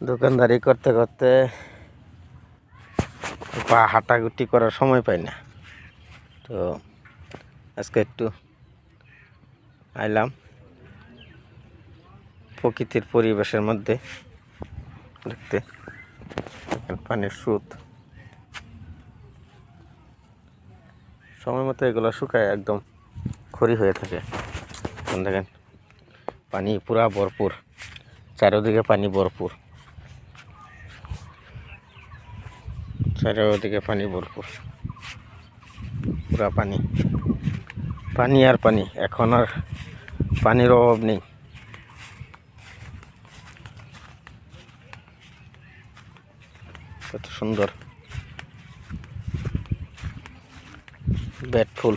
দোকানদারি করতে করতে পা হাঁটাগুটি করার সময় পাই না। তো আজকে একটু আইলাম। প্রকৃতির পরিবেশের মধ্যে দেখতে। পানির স্রোত। সময় মতো এগুলো শুকায় একদম খড়ি হয়ে থাকে। দেখেন, পানি পুরা ভরপুর। চারিদিকে পানি ভরপুর। চারিদিকে পানি ভরপুর পুরা পানি। পানি আর পানি, এখন আর পানির অভাব নেই। কত সুন্দর। বেড ফুল।